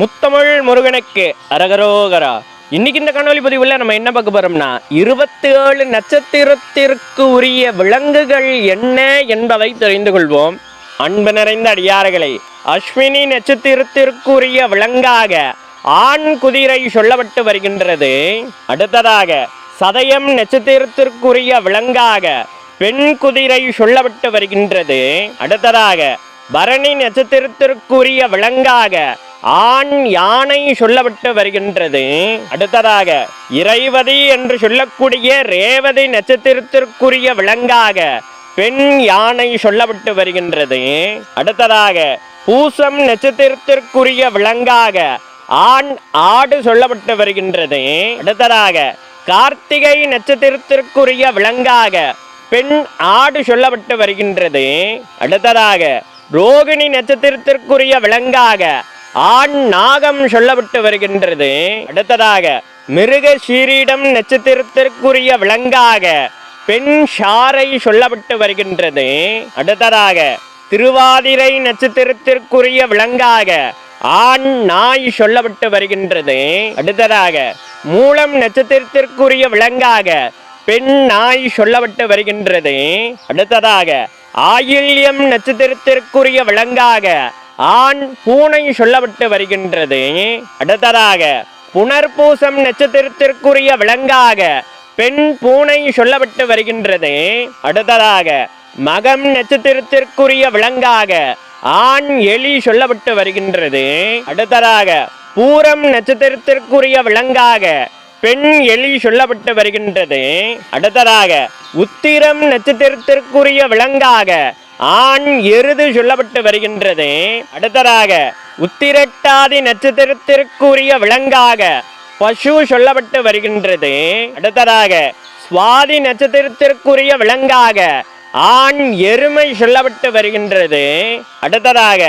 முத்தமிழ் முருகனுக்கு அரகரோகரா. இன்னைக்கு இந்த கண்ணொலி பதிவுல நம்ம என்ன பார்க்க போறோம்னா இருபத்தி ஏழு நட்சத்திரத்திற்கு உரிய விலங்குகள் என்ன என்பதை தெரிந்து கொள்வோம். அன்பு நிறைந்த அடியார்களை அஸ்வினி நட்சத்திரத்திற்குரிய விலங்காக ஆண் குதிரை சொல்லப்பட்டு வருகின்றது. அடுத்ததாக சதயம் நட்சத்திரத்திற்குரிய விலங்காக பெண் குதிரை சொல்லப்பட்டு வருகின்றது. அடுத்ததாக பரணி நட்சத்திரத்திற்குரிய விலங்காக ஆண் யானை சொல்லப்பட்டு வருகின்றது. அடுத்ததாக இறைவதி என்று சொல்லக்கூடிய ரேவதி நட்சத்திரத்திற்குரிய விலங்காக பெண் யானை சொல்லப்பட்டு வருகின்றது. அடுத்ததாக பூசம் நட்சத்திரத்திற்குரிய விலங்காக ஆண் ஆடு சொல்லப்பட்டு வருகின்றது. அடுத்ததாக கார்த்திகை நட்சத்திரத்திற்குரிய விலங்காக பெண் ஆடு சொல்லப்பட்டு வருகின்றது. அடுத்ததாக ரோகிணி நட்சத்திரத்திற்குரிய விலங்காக ஆண் நாகம் சொல்லப்பட்டு வருகின்றது. அடுத்ததாக மிருக சீரிடம் நட்சத்திரத்திற்குரிய விலங்காக பெண் ஷாரை சொல்லப்பட்டு வருகின்றது. அடுத்ததாக திருவாதிரை நட்சத்திரத்திற்குரிய விலங்காக ஆண் நாய் சொல்லப்பட்டு வருகின்றது. அடுத்ததாக மூலம் நட்சத்திரத்திற்குரிய விலங்காக பெண் நாய் சொல்லப்பட்டு வருகின்றது. அடுத்ததாக ஆயில்யம் நட்சத்திரத்திற்குரிய விலங்காக ஆண் பூனை சொல்லப்பட்டு வருகின்றது. அடுத்ததாக புனர்பூசம் நட்சத்திரத்திற்குரிய விலங்காக பெண் பூனை சொல்லப்பட்டு வருகின்றது. அடுத்ததாக மகம் நட்சத்திரத்திற்குரிய விலங்காக ஆண் எலி சொல்லப்பட்டு வருகின்றது. அடுத்ததாக பூரம் நட்சத்திரத்திற்குரிய விலங்காக பெண் எலி சொல்லப்பட்டு வருகின்றது. அடுத்ததாக உத்திரம் நட்சத்திரத்திற்குரிய விலங்காக ஆண் எருது சொல்லப்பட்டு வருகின்றது. அடுத்ததாக உத்திரட்டாதி நட்சத்திரத்திற்குரிய விலங்காக பசு சொல்லப்பட்டு வருகின்றது. அடுத்ததாக சுவாதி நட்சத்திரத்திற்குரிய விலங்காக ஆண் எருமை சொல்லப்பட்டு வருகின்றது. அடுத்ததாக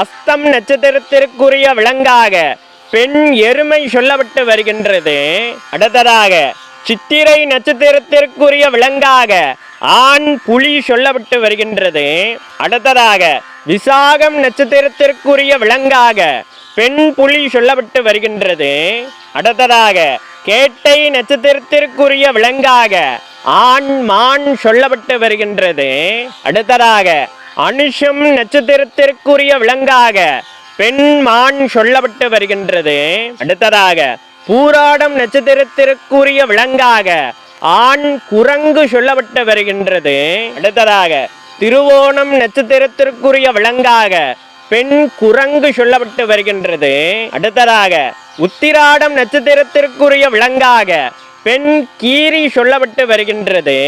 அஸ்தம் நட்சத்திரத்திற்குரிய விலங்காக பெண் எருமை சொல்லப்பட்டு வருகின்றது. அடுத்ததாக சித்திரை நட்சத்திரத்திற்குரிய விலங்காக ஆண் புலி சொல்லப்பட்டு வருகின்றது. அடுத்ததாக விசாகம் நட்சத்திரத்திற்குரிய விலங்காக பெண் புலி சொல்லப்பட்டு வருகின்றது. அடுத்ததாக கேட்டை நட்சத்திரத்திற்குரிய விலங்காக ஆண் மான் சொல்லப்பட்டு வருகின்றது. அடுத்ததாக அனுஷம் நட்சத்திரத்திற்குரிய விலங்காக பெண் மான் சொல்லப்பட்டு வருகின்றது. அடுத்ததாக பூராடம் நட்சத்திரத்திற்குரிய விலங்காக ஆண் குரங்கு சொல்லப்பட்டு வருகின்றது. அடுத்ததாக திருவோணம் நட்சத்திரத்திற்குரிய விலங்காக பெண் குரங்கு சொல்லப்பட்டு வருகின்றது. அடுத்ததாக உத்திராடம் நட்சத்திரத்திற்குரிய விலங்காக பெண் கீரி சொல்லப்பட்டு வருகின்றது.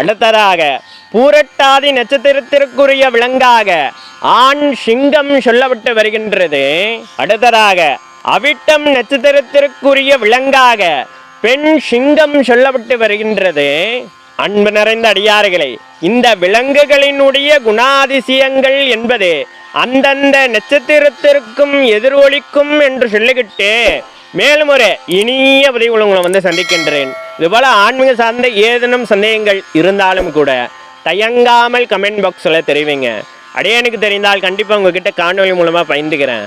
அடுத்ததாக பூரட்டாதி நட்சத்திரத்திற்குரிய விலங்காக ஆண் சிங்கம் சொல்லப்பட்டு வருகின்றது. அடுத்ததாக அவிட்டம் நட்சத்திரத்திற்குரிய விலங்காக பெண் சிங்கம் சொல்லப்பட்டு வருகின்றது. அன்பு நிறைந்த அடியார்களே இந்த விலங்குகளினுடைய குணாதிசயங்கள் என்பது அந்தந்த நட்சத்திரத்திற்கும் எதிரொலிக்கும் என்று சொல்லிக்கிட்டு மேலும் ஒரு இனிய உதவிகள் உங்களை வந்து சந்திக்கின்றேன். இதுபோல் ஆன்மீக சார்ந்த ஏதேனும் சந்தேகங்கள் இருந்தாலும் கூட தயங்காமல் கமெண்ட் பாக்ஸில் தெரிவிங்க. அடையனுக்கு தெரிந்தால் கண்டிப்பாக உங்ககிட்ட காணொலி மூலமாக பயந்துக்கிறேன்